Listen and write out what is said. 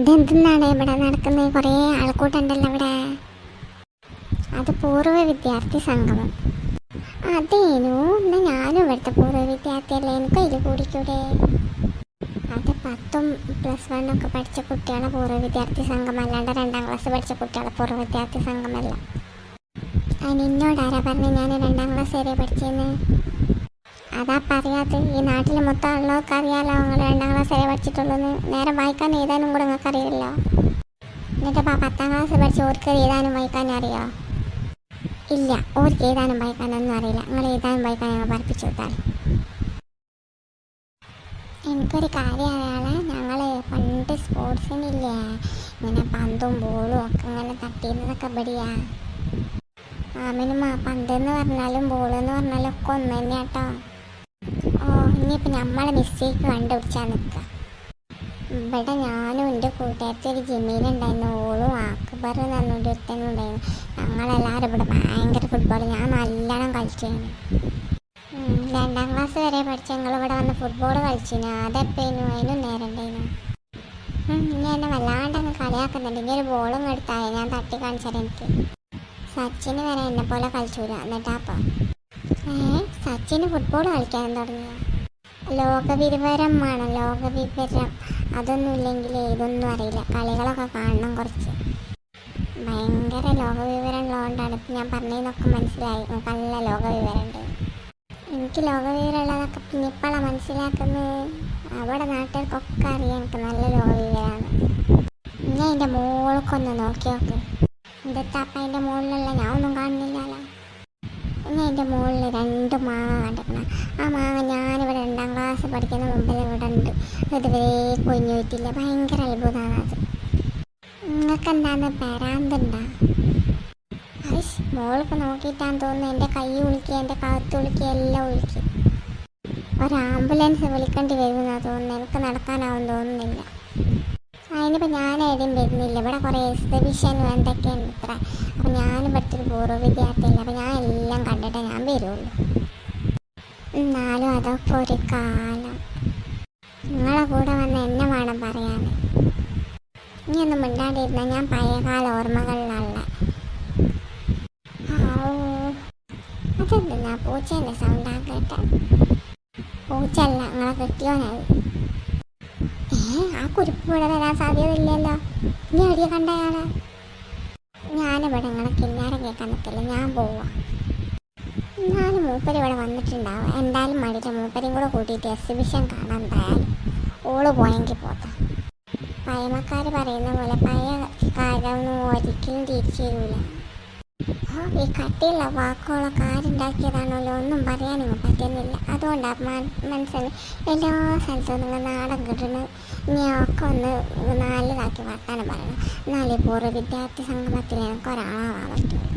ഇതെന്താണ് ഇവിടെ നടക്കുന്നത് കുറേ ആൾക്കൂട്ടുണ്ടല്ലോ ഇവിടെ? അത് പൂർവ വിദ്യാർത്ഥി സംഗമം. അതേനു എന്നാ ഞാനും ഇവിടുത്തെ പൂർവ വിദ്യാർത്ഥിയല്ലേ. എനിക്ക് അതിൽ കൂടിക്കൂടെ? അത് പത്തും പ്ലസ് വണ്ണൊക്കെ പഠിച്ച കുട്ടികളെ പൂർവ വിദ്യാർത്ഥി സംഘം അല്ലാണ്ട് രണ്ടാം ക്ലാസ് പഠിച്ച കുട്ടികളെ പൂർവ വിദ്യാർത്ഥി സംഘമല്ല അതിന് എന്നോട് ആരാ പറഞ്ഞു ഞാൻ രണ്ടാം ക്ലാസ് വരെ പഠിച്ചെന്ന്? അതാ പറയാത്ത ഈ നാട്ടിൽ മൊത്തം ഉള്ളവർക്ക് അറിയാലോ നിങ്ങൾ രണ്ടാം ക്ലാസ് വരെ പഠിച്ചിട്ടുള്ളൂ നേരെ വായിക്കാൻ എഴുതാനും കൂടെ നിങ്ങൾക്ക് അറിയില്ലോ എന്നിട്ട് ഇപ്പം പത്താം ക്ലാസ് പഠിച്ച് ഓർക്ക് എഴുതാനും വായിക്കാനും അറിയോ? ഇല്ല ഓർക്ക് എഴുതാനും വായിക്കാനൊന്നും അറിയില്ല. നിങ്ങൾ എഴുതാനും വായിക്കാൻ ഞങ്ങൾ പഠിപ്പിച്ചു വിട്ടാൽ എനിക്കൊരു കാര്യം അറിയാളെ ഞങ്ങൾ പണ്ട് സ്പോർട്സിനില്ലേ? ഇങ്ങനെ പന്തും ബോളും ഒക്കെ ഇങ്ങനെ തട്ടിയിരുന്നതൊക്കെ ഇവിടെയാ. പന്ത് എന്ന് പറഞ്ഞാലും ബോളെന്ന് പറഞ്ഞാലും ഒക്കെ ഒന്ന് തന്നെ കേട്ടോ ഓ ഇനിയിപ്പോൾ നമ്മളെ മിസ്റ്റേക്ക് കണ്ടുപിടിച്ചാൽ നിൽക്കുക ഇവിടെ ഞാനും എന്റെ കൂട്ടുകാരത്തെ ഒരു ജിമ്മിയിലുണ്ടായിരുന്നു ഓളും അക്ബർ എന്ന് പറഞ്ഞൊരു ഒരുത്തനും ഉണ്ടായിരുന്നു. ഞങ്ങളെല്ലാവരും ഇവിടെ ഭയങ്കര ഫുട്ബോൾ ഞാൻ നല്ലോണം കളിച്ചിരുന്നു രണ്ടാം ക്ലാസ് വരെ പഠിച്ച ഞങ്ങൾ ഇവിടെ വന്ന് ഫുട്ബോൾ കളിച്ചിന്. അതെപ്പോയിരുന്നു അതിനും നേരം ഉണ്ടായിരുന്നു ഇനി എന്നെ വല്ലാണ്ട് അങ്ങ് കളിയാക്കുന്നുണ്ട്. ഇനി ഒരു ബോളും എടുത്താൽ ഞാൻ തട്ടി കാണിച്ചാൽ എനിക്ക്. സച്ചിന് വരെ എന്നെ പോലെ കളിച്ചൂല എന്നിട്ടാപ്പ ഏ സച്ചിന് ഫുട്ബോൾ കളിക്കാൻ തുടങ്ങിയ ലോകവിവരം വേണം ലോകവിവരം. അതൊന്നും ഇല്ലെങ്കിൽ ഇതൊന്നും അറിയില്ല. കളികളൊക്കെ കാണണം കുറച്ച്. ഭയങ്കര ലോകവിവരം ഉള്ളതുകൊണ്ടാണ് ഇപ്പം ഞാൻ പറഞ്ഞതെന്നൊക്കെ മനസ്സിലായി. നല്ല ലോകവിവരമുണ്ട്. എനിക്ക് ലോകവിവരം ഉള്ളതൊക്കെ പിന്നെ ഇപ്പോഴാണ് മനസ്സിലാക്കുന്നത്. അവിടെ നാട്ടുകാർക്കൊക്കെ അറിയാം എനിക്ക് നല്ല ലോകവിവരമാണ്. ഞാൻ എന്റെ മോൾക്കൊന്ന് നോക്കി നോക്ക്. എന്താ അപ്പം എന്റെ മുകളിലുള്ള ഞാൻ ഒന്നും കാണുന്നില്ലല്ലോ. ഞാൻ എന്റെ മുകളിൽ രണ്ട് മാങ്ങ കണ്ടിക്കണം ആ മാങ്ങ ഞാനിവിടെ ക്ലാസ് പഠിക്കുന്ന മുമ്പിൽ ഇവിടെ ഉണ്ട് ഇതുവരെ കൊഞ്ഞുപോയിട്ടില്ല ഭയങ്കര അത്ഭുതമാണ് അത്. നിങ്ങൾക്ക് എന്താണ് പെരാന്തുണ്ടാ ഐഷ് മോൾക്ക് നോക്കിയിട്ടാന്ന് തോന്നുന്നു എന്റെ കൈ ഉളുക്കി എന്റെ കാത്ത് ഉളുക്കി എല്ലാം ഉളുക്കി. ഒരു ആംബുലൻസ് വിളിക്കേണ്ടി വരുമെന്നാണ് തോന്നുന്നത് എനിക്ക് നടക്കാനാവും തോന്നുന്നില്ല. അതിനിപ്പോൾ ഞാൻ എവിടെയും വരുന്നില്ല. ഇവിടെ കുറേ എക്സിബിഷനും എന്തൊക്കെയാണ് ഇത്ര. അപ്പം ഞാൻ ഇവിടുത്തെ ഒരു പൂർവ വിദ്യാർത്ഥിയല്ല. അപ്പം ഞാൻ എല്ലാം കണ്ടിട്ടേ ഞാൻ വരുള്ളൂ. എന്നാലും അതൊക്കെ ഒരു കാലം. നിങ്ങളെ കൂടെ വന്ന് എന്നെ വേണം പറയാൻ ഇനി ഒന്നും മിണ്ടാണ്ടിരുന്ന ഞാൻ പഴയകാല ഓർമ്മകളിലല്ല. അതെന്താ പൂച്ചേന്റെ സൗണ്ട് ആക്കട്ടെ പൂച്ചല്ല നിങ്ങളെ കിട്ടിയോനായി. ആ കുരിപ്പ് ഇവിടെ വരാൻ സാധ്യതയില്ലല്ലോ. നീ എവിടെയാ കണ്ടയാളെ? ഞാനിവിടെ നിങ്ങളെ കിന്നാരം കേൾക്കാൻ നിൽക്കില്ല ഞാൻ പോവാ. എന്നാലും മൂപ്പര് ഇവിടെ വന്നിട്ടുണ്ടാവും. എന്തായാലും മടിയിട്ട് മൂപ്പരും കൂടെ കൂട്ടിയിട്ട് എക്സിബിഷൻ കാണാൻ എന്തായാലും. ഓൾ പോയെങ്കിൽ പോത്ത പഴമക്കാർ പറയുന്ന പോലെ പഴയ കാലമൊന്നും ഒരിക്കലും തിരിച്ചു തരൂല ഈ കട്ടിയുള്ള വാക്കുകളൊക്കെ ആരുണ്ടാക്കിയതാണല്ലോ? ഒന്നും പറയാനൊന്നും പറ്റുന്നില്ല. അതുകൊണ്ടാണ് മനസ്സിന് എല്ലാ സ്ഥലത്തും നിങ്ങൾ നാടൻ കിട്ടുന്ന ഇനിയൊക്കെ ഒന്ന് നല്ലതാക്കി വർത്താനം പറയണം. എന്നാലേ പൂർവ വിദ്യാർത്ഥി സംഗമത്തിൽ എനിക്ക് ഒരാളാവാൻ പറ്റുള്ളൂ